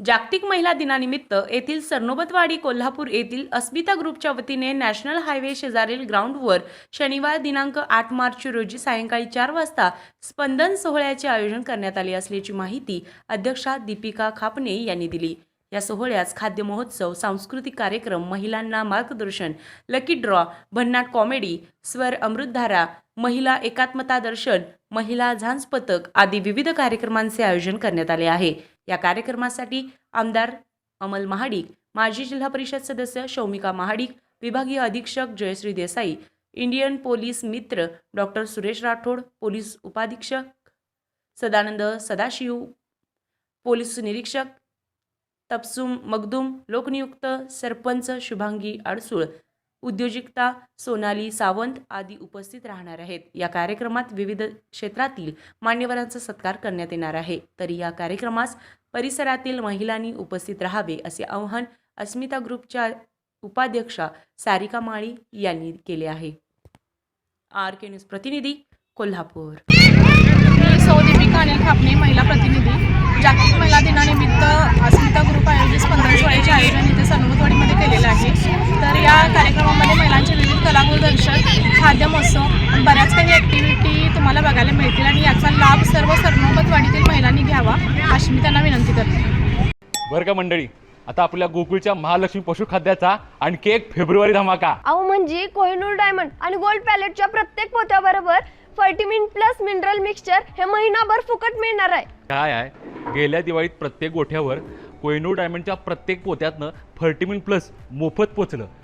जागतिक महिला दिनानिमित्त येथील सरनोबतवाडी कोल्हापूर येथील अस्मिता ग्रुपच्या वतीने नॅशनल हायवे शेजारील ग्राउंडवर शनिवार दिनांक आठ मार्च रोजी सायंकाळी चार वाजता स्पंदन सोहळ्याचे आयोजन करण्यात आले असल्याची माहिती अध्यक्षा दीपिका खापने यांनी दिली. या सोहळ्यास खाद्य महोत्सव सांस्कृतिक कार्यक्रम महिलांना मार्गदर्शन लकी ड्रॉ भन्नाट कॉमेडी स्वर अमृतधारा महिला एकात्मता दर्शन महिला झांज पथक आदी विविध कार्यक्रमांचे आयोजन करण्यात आले आहे. या कार्यक्रमासाठी आमदार अमल महाडिक माजी जिल्हा परिषद सदस्य शौमिका महाडिक विभागीय अधीक्षक जयश्री देसाई इंडियन पोलीस मित्र डॉक्टर सुरेश राठोड पोलीस उपाधीक्षक सदानंद सदाशिव पोलीस निरीक्षक तपसुम मगदुम लोकनियुक्त सरपंच शुभांगी अडसूळ उद्योजिकता सोनाली सावंत आदी उपस्थित राहणार आहेत. या कार्यक्रमात विविध क्षेत्रातील मान्यवरांचा सत्कार करण्यात येणार आहे. तरी या कार्यक्रमास परिसरातील महिलांनी उपस्थित राहावे असे आवाहन अस्मिता ग्रुपच्या उपाध्यक्षा सारिका माळी यांनी केले आहे. आर के न्यूज प्रतिनिधी कोल्हापूर मी सौ दीपिका अनिल खापणे महिला प्रतिनिधी जागतिक महिला दिनानिमित्त अस्मिता ग्रुप आयोजित स्पंदन सोहळ्याचे आयोजन इथे सनमतवाडीमध्ये केलेलं आहे तर या कार्यक्रमामध्ये महिलांचे विविध कलाप्रदर्शन खाद्य महोत्सव आणि बऱ्याच काही ॲक्टिव्हिटी तुम्हाला बघायला मिळतील आणि याचा लाभ सर्व सरनोबतवाडीतील महिलांनी घ्यावा अशी मी त्यांना विनंती करते. बरं का मंडळी आता आपल्या गोकुळच्या महालक्ष्मी पशुखाद्याचा आणखी एक फेब्रुवारी धमाका. अहो म्हणजे कोहिनूर डायमंड आणि गोल्ड पॅलेटच्या प्रत्येक पोत्याबरोबर फर्टिमिन प्लस मिनरल मिक्सचर हे महिनाभर फुकट मिळणार आहे. काय आहे? गेल्या दिवाळीत प्रत्येक गोठ्यावर कोहिनूर डायमंडच्या प्रत्येक पोत्यातनं फर्टिमिन प्लस मोफत पोचलं.